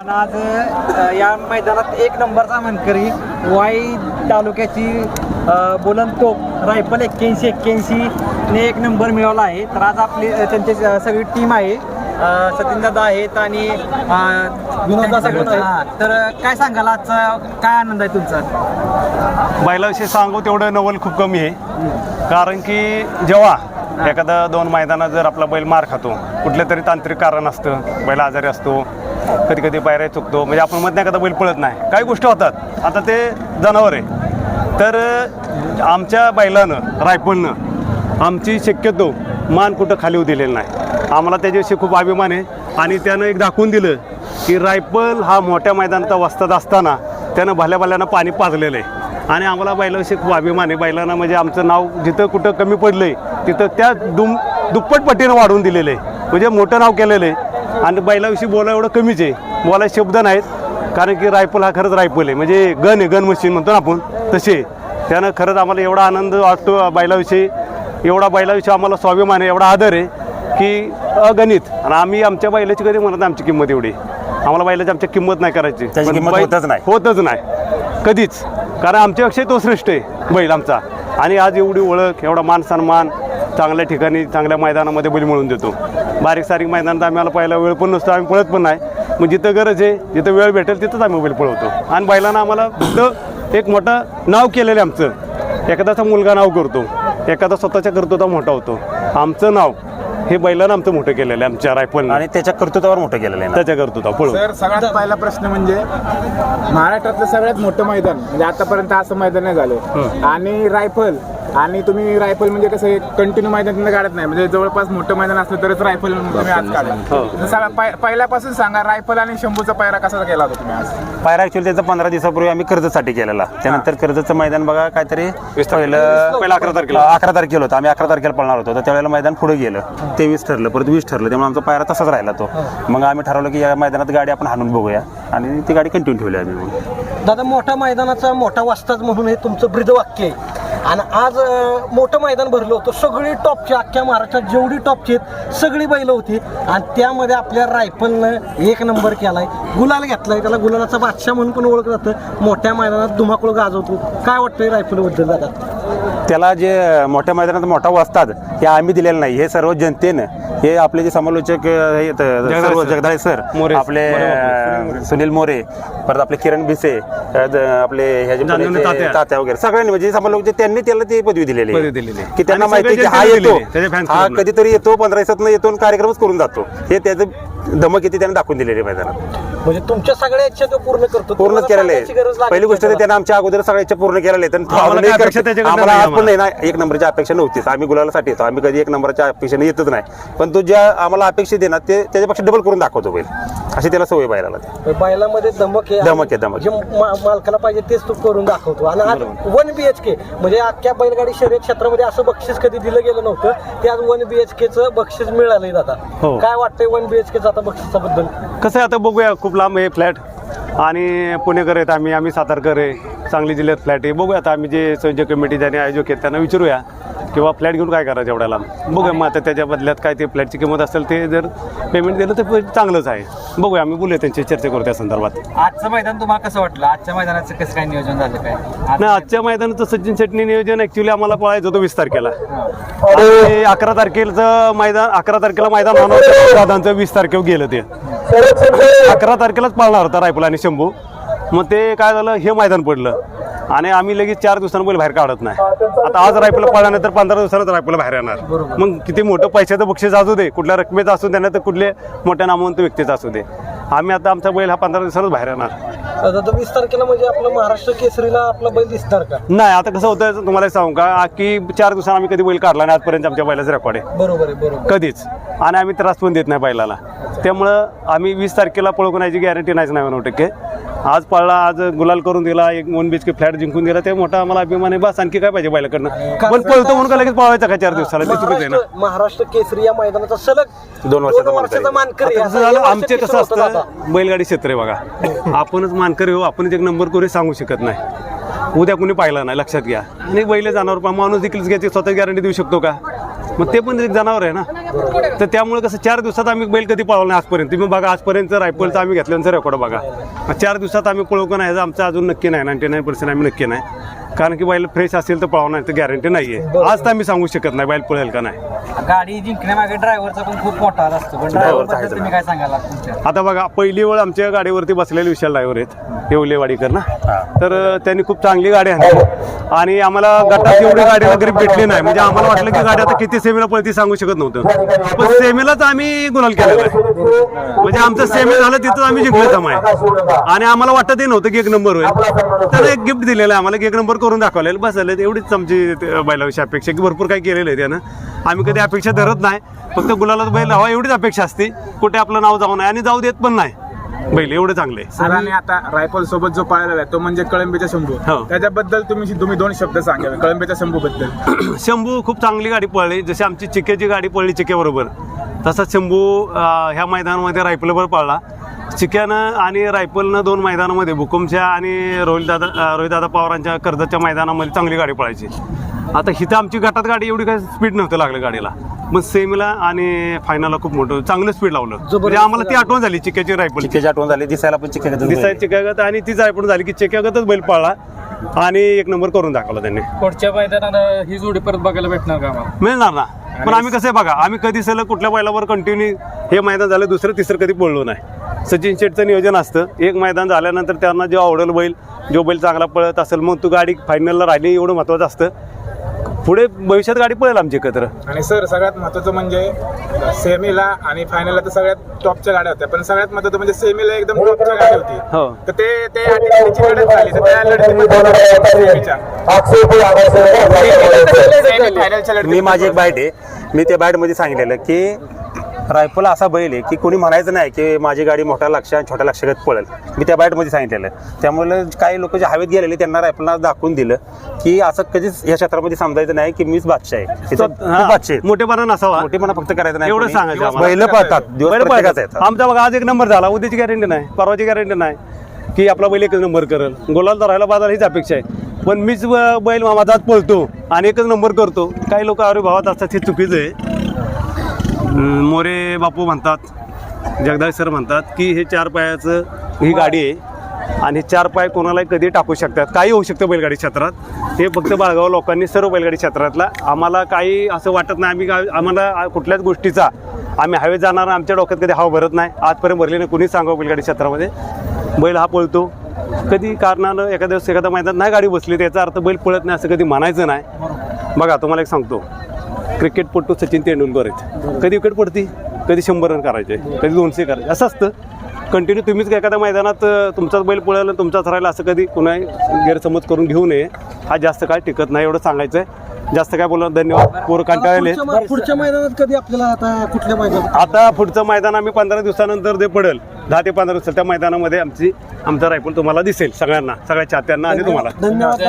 आज या मैदानात एक नंबरचा मनकरी वाई तालुक्याची बुलंद तोप रायफल एक्क्याऐंशी एक्क्याऐंशी ने एक नंबर मिळवला आहे. तर आज आपली त्यांची सगळी टीम आहे. सचिन दादा आहेत आणि विनोदा सगळं तर काय सांगाल आजचा काय आनंद आहे तुमचा? बैलाविषयी सांगू तेवढं नवल खूप कमी आहे. कारण की जेव्हा एखादा दोन मैदानात जर आपला बैल मार खातो कुठलं तरी तांत्रिक कारण असतं बैल आजारी असतो कधी कधी पायऱ्या चुकतो. म्हणजे आपण मधनं एखादा बैल पळत नाही. काही गोष्टी होतात. आता ते जनावर आहे. तर आमच्या बैलानं रायफलनं आमची शक्यतो मान कुठं खाली दिलेलं नाही. आम्हाला त्याच्याविषयी खूप अभिमान आहे. आणि त्यानं एक दाखवून दिलं की रायफल हा मोठ्या मैदानात वस्तात असताना त्यानं भल्या भल्यानं पाणी पाजलेलं आहे. आणि आम्हाला बैलाविषयी खूप अभिमान आहे. बैलांना म्हणजे आमचं नाव जिथं कुठं कमी पडलं आहे तिथं त्या दुम दुप्पट पटीनं वाढवून दिलेलं आहे. म्हणजे मोठं नाव केलेलं आहे. आणि बैलाविषयी बोला एवढं कमीच आहे. बोलायचे शब्द नाहीत. कारण की रायफल हा खरंच रायफल आहे. म्हणजे गन आहे गन मशीन म्हणतो ना आपण. तसे त्यानं खरंच आम्हाला एवढा आनंद वाटतो बैलाविषयी. एवढा बैलाविषयी आम्हाला स्वाभिमान आहे एवढा आदर आहे की अगणित. आणि आम्ही आमच्या बैलाची कधी म्हणत नाही आमची किंमत एवढी. आम्हाला बैलाची आमच्या किंमत नाही करायची. होतच नाही. होतच नाही. कधीच. कारण आमच्यापेक्षा तो श्रेष्ठ आहे बैल आमचा. आणि आज एवढी ओळख एवढा मान सन्मान चांगल्या ठिकाणी चांगल्या मैदानामध्ये बैल मिळवून देतो. बारीक सारीक मैदानात आम्हाला पहिला वेळ पण नसतो आम्ही पळत पण नाही. मग जिथं गरज आहे जिथं वेळ भेटेल तिथंच आम्ही बैल पळवतो. आणि बैलांना आम्हाला फक्त एक मोठं नाव केलेलं आहे आमचं. एखाद्याचा मुलगा नाव करतो एखादा स्वतःच्या कर्तृत्वा मोठा होतो. आमचं नाव हे बैलानं आमचं मोठं केलेलं आहे आमच्या रायफलनं. आणि त्याच्या कर्तृत्वावर मोठं केलेलं आहे. त्याच्या कर्तृत्वा सर सगळ्यात पहिला प्रश्न म्हणजे महाराष्ट्रातलं सगळ्यात मोठं मैदान म्हणजे आतापर्यंत असं मैदान नाही झालं. आणि रायफल आणि तुम्ही रायफल म्हणजे कसं कंटिन्यू मैदान काढत नाही. म्हणजे जवळपास मोठं मैदान असलं तरच रायफल तुम्ही आज काढा. पहि- पहिल्यापासून सांगा रायफल आणि शंभूचा पायरा कसा केला होता तुम्ही आज? पायरा ऍक्च्युअली त्याचा पंधरा दिवसापूर्वी आम्ही कर्जसाठी केलेला. त्यानंतर कर्जचं मैदान बघा काहीतरी पहिलं पहिलं अकरा तारखेला. अकरा तारखेला होतं. आम्ही अकरा तारखेला पळणार होतो. तर त्यावेळेला मैदान पुढे गेलं. तेवीस ठरलं परत वीस ठरलं. त्यामुळे आमचा पायरा तसाच राहिला तो. मग आम्ही ठरवलं की या मैदानात गाडी आपण हाणून बघूया. आणि ती गाडी कंटिन्यू ठेवली आम्ही दादा मोठ्या मैदानाचा मोठा वाजताच म्हणून हे तुमचं ब्रीदवाक्य आहे. आणि आज मोठं मैदान भरलं होतं. सगळी टॉपची अख्ख्या महाराष्ट्रात जेवढी टॉपची आहेत सगळी बैलं होती. आणि त्यामध्ये आपल्या रायफलनं एक नंबर केलाय. गुलाल घेतलाय. त्याला गुलालाचा बादशाह म्हणून पण ओळखलं जातं. मोठ्या मैदानात धुमाकूळ गाजवतो. काय वाटतंय रायफलबद्दल दादा? त्याला जे मोठ्या मैदानात मोठा वाजतात हे आम्ही दिलेलं नाही. हे सर्व जनतेनं हे आपले जे समालोचक आहेत, सर्व. जगदाळे सर मोरे. आपले सुनील मोरे परत आपले किरण भिसे आपले तात्या. तात्या वगैरे सगळ्यांनी म्हणजे समालोचक त्यांनी त्याला ती पदवी दिलेली आहे. की त्यांना माहिती की हा येतो हा. कधीतरी येतो पंधरा दिवसात येतो आणि कार्यक्रमच करून जातो हे त्याचं धमक येते त्याने दाखवून दिलेली मैदानात म्हणजे तुमच्या सगळ्या इच्छा तो पूर्ण करतो. पूर्णच तुम्हाला केलेलं. आहे पहिली गोष्ट त्यानं. आमच्या अगोदर सगळ्या इच्छा पूर्ण केलेल्या आहेत. आम्हाला अपेक्षा आज पण नाही ना एक नंबरची अपेक्षा नव्हतीच. आम्ही गुलालासाठी येतो आम्ही कधी एक नंबरच्या अपेक्षेने येतच नाही. पण तो ज्या आम्हाला अपेक्षित आहे ना ते त्याच्यापेक्षा डबल करून दाखवतो बैल अशी त्याला सवय बैलाला ती. बैलामध्ये धमक आहे धमक आहे, धमक. जे मा- मालकाला पाहिजे तेच तो करून दाखवतो आणि आज वन बी एच के म्हणजे अख्ख्या बैलगाडी शर्यत क्षेत्रामध्ये असं बक्षीस कधी दिलं गेलं नव्हतं ते आज वन बी एच केचं बक्षीस मिळालंय दादा हो. काय वाटतंय वन बी एच केचं आता बक्षिसाबद्दल कसं आहे आता बघूया खूप लांब आहे फ्लॅट आणि पुणेकर आहेत आम्ही आम्ही सातारकर आहे सांगली जिल्ह्यात फ्लॅट आहे. बघूया आता आम्ही जे संयोजक कमिटी ज्याने आयोजक आहेत त्यांना विचारूया. किंवा फ्लॅट घेऊन काय करायचं एवढ्या लांब बघूया मग आता त्याच्या बदल्यात काय ते फ्लॅटची किंमत असेल ते जर पेमेंट दिलं तर चांगलंच आहे. बघूया आम्ही बोलूया त्यांची चर्चा करू त्या संदर्भात. आजचं मैदान तुम्हाला कसं वाटलं? आजच्या मैदानाचं कसं काय नियोजन झालं काय? नाही आजच्या मैदानाचं सचिन शेट्टी नियोजन ऍक्च्युली आम्हाला पळायचं होतं वीस तारखेला. आणि अकरा तारखेचं मैदान अकरा तारखेला मैदान होणार दादांचं वीस तारखेवर गेलं ते. अकरा तारखेलाच पळणार होता रायफल आणि शंभू. मग ते काय झालं हे मैदान पडलं. आणि आम्ही लगेच चार दिवसांनी बैल बाहेर काढत नाही. आता आज रायफल पळल्यानंतर पंधरा दिवसानंच रायफल बाहेर येणार. मग किती मोठं पैशाचं बक्षीस असू दे कुठल्या रकमेचं असू दे नाही तर कुठल्या मोठ्या नामवंत व्यक्तीचं असू दे. आम्ही आता आमचा बैल हा पंधरा दिवसानच बाहेर येणार. वीस तारखेला म्हणजे आपलं महाराष्ट्र केसरीला आपला बैल दिसणार का? नाही आता कसं होतं तुम्हाला सांगू का? की चार दिवसांनी आम्ही कधी बैल काढला नाही आजपर्यंत आमच्या बैलाचं रेकॉर्ड आहे. बरोबर आहे बरोबर कधीच. आणि आम्ही त्रास पण देत नाही बैलाला. त्यामुळं आम्ही वीस तारखेला पळवण्याची गॅरंटी नाहीच नाही नऊ टक्के. आज पळला आज गुलाल करून दिला एक दोन बीच फ्लॅट जिंकून दिला ते मोठा आम्हाला अभिमान आहे. बस आणखी काय पाहिजे बैलाकडनं? पण पळतो म्हणून का लगेच पळवायचा का चार दिवसाला? ते चुकीचं आहे ना. महाराष्ट्र महाराष्ट्र केसरी या मैदानाचा सलग दोन वर्षाचा वर्षाचा मानकरी. आता आहे. कसं झालं आमचे कसं वर्षात किती होतं असतं. बैलगाडी क्षेत्र आहे बघा. आपणच मानकर येऊ आपणच एक नंबर करू हे सांगू शकत नाही. उद्या कुणी पाहिलं नाही लक्षात घ्या. आणि बैल जाणार माणूस देखील घ्यायची स्वतः गॅरंटी देऊ शकतो का? मग ते पण एक जनावर आहे ना. तर त्यामुळे कसं चार दिवसात आम्ही बैल कधी पळवला नाही आजपर्यंत. तुम्ही बघा आजपर्यंत रायफलचं आम्ही घेतल्यानंतर रेकॉर्ड बघा. चार दिवसात आम्ही पळवू का नाही आमचं अजून नक्की नाही. नाईन्टी नाईन पर्सेंट आम्ही नक्की नाही. कारण की बैल फ्रेश असेल तर पळवणार नाही तर गॅरंटी नाही आहे आज तर आम्ही सांगू शकत नाही बैल पळेल का नाही. गाडी जिंकण्यामागे ड्रायव्हरचा पण खूप मोठा हात असतो पण ड्रायव्हरबद्दल तुम्ही काय सांगाल तुमच्या? आता बघा पहिली वेळ आमच्या गाडीवरती बसलेले विशाल ड्रायव्हर आहेत येवलेवाडीकर ना. तर अं, त्यांनी खूप चांगली गाडी आणली. आणि आम्हाला गटात एवढी गाडीला ग्रीप भेटली नाही. म्हणजे आम्हाला वाटलं की गाडी आता किती सेमीला पळती सांगू शकत नव्हतं. पण सेमीलाच आम्ही गुलाल केलेला आहे. म्हणजे आमचं सेमी झालं तिथं आम्ही जिंकलो जमाय आणि आम्हाला वाटतही नव्हतं की एक नंबर होईल. त्यानं एक गिफ्ट दिलेलं आहे आम्हाला की एक नंबर करून दाखवलेलं बस झालं एवढीच आमची बैलाविषयी अपेक्षा की भरपूर काही केलेलं आहे त्यानं. आम्ही कधी अपेक्षा धरत नाही. फक्त गुलालात बैल हवा एवढीच अपेक्षा असते. कुठे आपलं नाव जाऊ नये आणि जाऊ देत पण नाही. बैल एवढं चांगले सरांनी आता रायफल सोबत जो पाळलेला आहे तो म्हणजे कळंबीचा शंभू. हो. त्याच्याबद्दल तुम्ही तुम्ही दोन शब्द सांगा कळंबीच्या शंभू बद्दल शंभू खूप चांगली गाडी पळली. जशी आमची चिक्याची गाडी पळली चिक्याबरोबर तसा शंभू ह्या मैदानामध्ये रायफलवर पळला. चिक्यानं आणि रायफलनं दोन मैदानामध्ये भुकुमच्या आणि रोहितदादा रोहितदादा पवारांच्या कर्जतच्या मैदानामध्ये चांगली गाडी पळायची. आता हिथं आमची गटात गाडी एवढी काही स्पीड नव्हतं लागलं गाडीला. मग सेमीला आणि फायनलला खूप मोठं चांगलं स्पीड लावलं. म्हणजे आम्हाला ती आठवण झाली चिक्याची रायफल चिक्क्याची आठवण झाली दिसायला पण चिक्क्याचं दिसायची चिक्यागत आणि तीच आठवण झाली की चिक्यागतच बैल पळला. आणि एक नंबर करून दाखवला त्यांनी. पुढच्या मैदानात ही जोडी परत बघायला भेटणार का मिळणार ना. पण आम्ही कसं आहे बघा आम्ही कधी सलग कुठल्या बैलावर कंटिन्यू हे मैदान झालं दुसरं तिसरं कधी पडलो नाही. सचिन शेटचं नियोजन असतं. एक मैदान झाल्यानंतर त्यांना जो आवडेल बैल जो बैल चांगला पळत असेल मग तू गाडी फायनलला राहिली एवढं महत्त्वाचं असतं. पुढे भविष्यात गाडी पळेल आमची एकत्र. आणि सर सगळ्यात महत्वाचं म्हणजे सेमीला आणि फायनलला तर सगळ्यात टॉपच्या गाड्या होत्या पण सगळ्यात महत्वाचं म्हणजे सेमीला एकदम टॉपच्या गाडी होती. हो. तर ते ते लढत झाली तर त्या लढतीमध्ये सेमीच्या. सेमी फायनलच्या लढतीत मी माझी एक बाईट आहे. मी त्या बाईटमध्ये सांगितलेलं की रायफल असा बैल आहे की कोणी म्हणायचं नाही की माझी गाडी मोठ्या लक्ष छोट्या लक्षात पळेल. मी त्या बाईटमध्ये सांगितलेलं. त्यामुळे काही लोक जे हवेत गेलेले त्यांना रायफलला दाखवून दिलं की असं कधीच या क्षेत्रामध्ये समजायचं नाही की मीच बादशाह आहे. बादशाह आहेत. मोठेपणा नसावा. मोठेपणा फक्त करायचं नाही एवढं कोणी. सांगायचं आम्हाला. बैल पळतात. दिवस बैल प्रत्येकाचा पळतात. येतात. आमचा बघा आज एक नंबर झाला. उद्याची गॅरंटी नाही परवाची गॅरंटी नाही की आपला बैल एकच नंबर करेल. गोलाल राहायला बाजार हीच अपेक्षा आहे. पण मीच बैल मामाचाच पळतो आणि एकच नंबर करतो. काही लोक अरे भावात असतात हे चुकीचं आहे. मोरे बापू म्हणतात जगदाश सर म्हणतात की हे चार पायाचं ही गाडी आहे आणि चार पाय कोणालाही कधी टाकू शकतात. काही होऊ शकतं बैलगाडी क्षेत्रात. हे फक्त बाळगाव लोकांनी सर्व बैलगाडी क्षेत्रातला. आम्हाला काही असं वाटत नाही आम्ही गा आम्हाला कुठल्याच गोष्टीचा आम्ही हवेत जाणार आमच्या डोक्यात कधी हवा भरत नाही. आजपर्यंत भरली नाही कुणीच सांगावं बैलगाडी क्षेत्रामध्ये. बैल हा पळतो. कधी कारणानं एखाद्या दिवस एखादा मैदानात नाही गाडी बसली त्याचा अर्थ बैल पळत नाही असं कधी म्हणायचं नाही. बघा तुम्हाला एक सांगतो. क्रिकेटपटू सचिन तेंडुलकर आहेत. कधी विकेट पडती? कधी शंभर रन करायचे? कधी दोनशे करायचे? असं असतं. कंटिन्यू तुम्हीच एखाद्या मैदानात तुमचाच बैल पळाला तुमचाच राहिला असं कधी कुणा गैरसमज करून घेऊ नये. हा जास्त काय टिकत नाही एवढं सांगायचं आहे जास्त काय बोलणार धन्यवाद. पोरं कंटाळले पुढच्या मैदानात कधी आपल्याला आता कुठल्या मैदानात? आता पुढचं मैदान आम्ही पंधरा दिवसानंतर जे पडेल दहा ते पंधरा दिवस त्या मैदानामध्ये आमची आमचा रायफल तुम्हाला दिसेल सगळ्यांना सगळ्या चाहत्यांना आणि तुम्हाला. धन्यवाद.